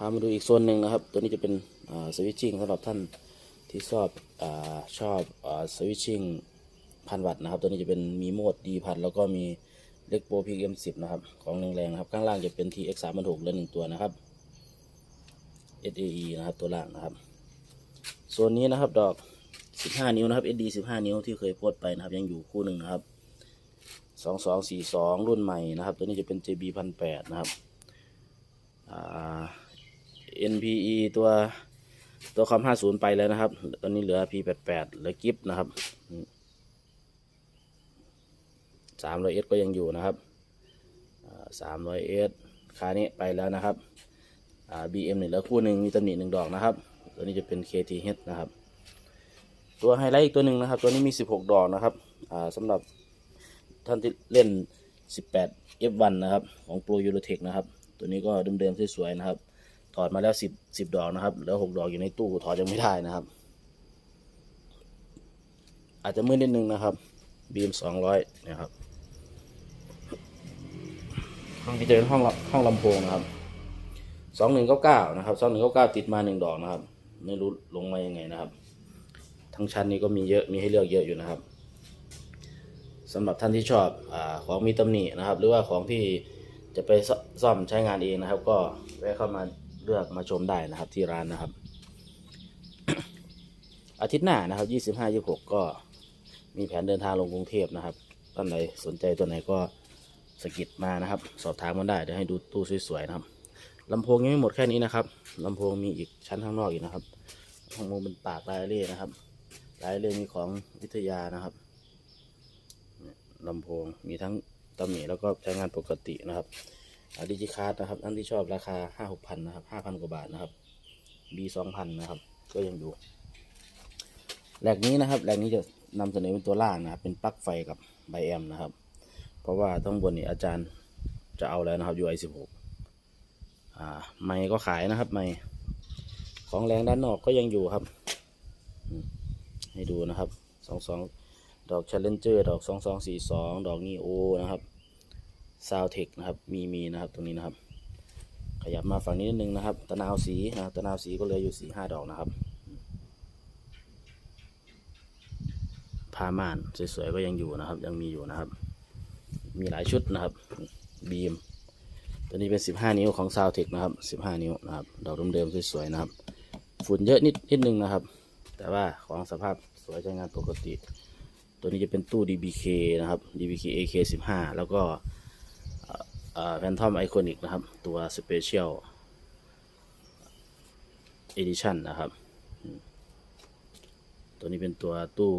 พามาดูอีกโซนหนึ่งนะครับ ตัวนี้จะเป็นสวิตชิ่งสำหรับท่านที่ชอบอชอบสวิตชิ่งพันวัตต์นะครับ ตัวนี้จะเป็นมีโหมดดีพันแล้วก็มีเล็กโปรพีเอ็มสิบนะครับ ของแรงๆนะครับ ข้างล่างจะเป็น TX 3 6 6และหนึ่งตัวนะครับ SAE นะครับตัวล่างนะครับโซนนี้นะครับดอก15นิ้วนะครับ SD 15นิ้วที่เคยโพสต์ไปนะครับ ยังอยู่คู่หนึ่งนะครับ2242รุ่นใหม่นะครับ ตัวนี้จะเป็น JB 1008นะครับอ่า NPE ตัวตัวคอม50 ไปแล้วนะครับ ตอนนี้เหลือ P88 เหลือกิฟนะครับ 300S ก็ยังอยู่นะครับ 300S คานี้ไปแล้วนะครับ BM หนึ่งเหลือคู่หนึ่งมีตำหนิหนึ่งดอกนะครับ ตัวนี้จะเป็น KTH นะครับ ตัวไฮไลท์อีกตัวหนึ่งนะครับ ตัวนี้มี 16 ดอกนะครับสำหรับท่านที่เล่น 18 F1 นะครับ ของ Pro Eurotech นะครับ ตัวนี้ก็เดิมๆสวยๆนะครับ ถอดมาแล้ว10 10ดอกนะครับแล้ว6ดอกอยู่ในตู้ถอดยังไม่ได้นะครับ อาจจะมืดนิดนึงนะครับ บีม200นะครับห้องที่จะเป็นห้องห้องลำโพงนะครับ2199นะครับ2199ติดมา1ดอกนะครับ ไม่รู้ลงมายังไงนะครับ ทั้งชั้นนี้ก็มีเยอะมีให้เลือกเยอะอยู่นะครับสำหรับท่านที่ชอบอของมีตำหนินะครับ หรือว่าของที่จะไปซ่อมใช้งานเองนะครับ ก็แวะเข้ามา เลือกมาชมได้นะครับที่ร้านนะครับ อาทิตย์หน้านะครับ25 26ก็มีแผนเดินทางลงกรุงเทพนะครับท่านใดสนใจตัวไหนก็สกิดมานะครับ สอบถามกันได้เดี๋ยวให้ดูตู้สวยๆนะครับลำโพงยังไม่หมดแค่นี้นะครับลำโพงมีอีกชั้นข้างนอกอีกนะครับลำโพงเป็นปากลายเล่นะครับลายเล่มีของวิทยานะครับลำโพงมีทั้งตำหนิแล้วก็ใช้งานปกตินะครับ ดิจิคาร์ดนะครับท่านที่ชอบราคาห้าหกพันนะครับห้าพันกว่าบาทนะครับ B สองพันนะครับก็ยังอยู่แหลกนี้นะครับแหลกนี้จะนำเสนอเป็นตัวล่างนะครับเป็นปลั๊กไฟกับไบแอมนะครับ เพราะว่าต้องบนนี้อาจารย์จะเอาแล้วนะครับ UI สิบหกอ่าไม้ก็ขายนะครับ ไม้ของแรงด้านนอกก็ยังอยู่ครับ ให้ดูนะครับสองสองดอก Challenger ดอกสองสองสี่สองดอกนีโอนะครับ ซาวเทคนะครับ มีมีนะครับตรงนี้นะครับ ขยับมาฝั่งนี้นิดนึงนะครับ ตะนาวสีนะครับ ตะนาวสีก็เหลืออยู่สีห้าดอกนะครับผ้าม่านสวยๆก็ยังอยู่นะครับ ยังมีอยู่นะครับ มีหลายชุดนะครับ บีม ตัวนี้เป็น 15 นิ้วของซาวเทคนะครับ 15 นิ้วนะครับ ดอกเดิมๆสวยๆนะครับ ฝุ่นเยอะนิดนิดนึงนะครับ แต่ว่าของสภาพสวยใช้งานปกติ ตัวนี้จะเป็นตู้ DBK นะครับ DBK AK 15 แล้วก็ แฟนทอมไอคอนิกนะครับ ตัว Special Edition นะครับ ตัวนี้เป็นตัวตู้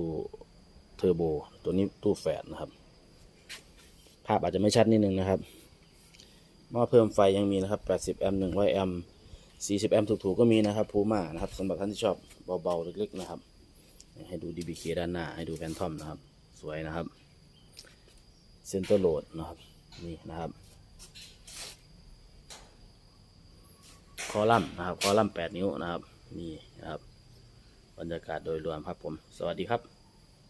เทอร์โบ ตัวนี้ตู้แฝดนะครับ ภาพอาจจะไม่ชัดนิดนึงนะครับหม้อเพิ่มไฟยังมีนะครับ 80 แอมป์ 100 แอมป์ 40 แอมป์ถูกๆ ก็มีนะครับพูม่านะครับสำหรับท่านที่ชอบเบาๆ เล็กๆ นะครับ ให้ดู DBK ด้านหน้า ให้ดูแฟนทอมนะครับ สวยนะครับ เซนเตอร์โหลดนะครับ นี่นะครับ คอลัมน์นะครับ คอลัมน์8นิ้วนะครับ นี่นะครับ บรรยากาศโดยรวมครับผม สวัสดีครับ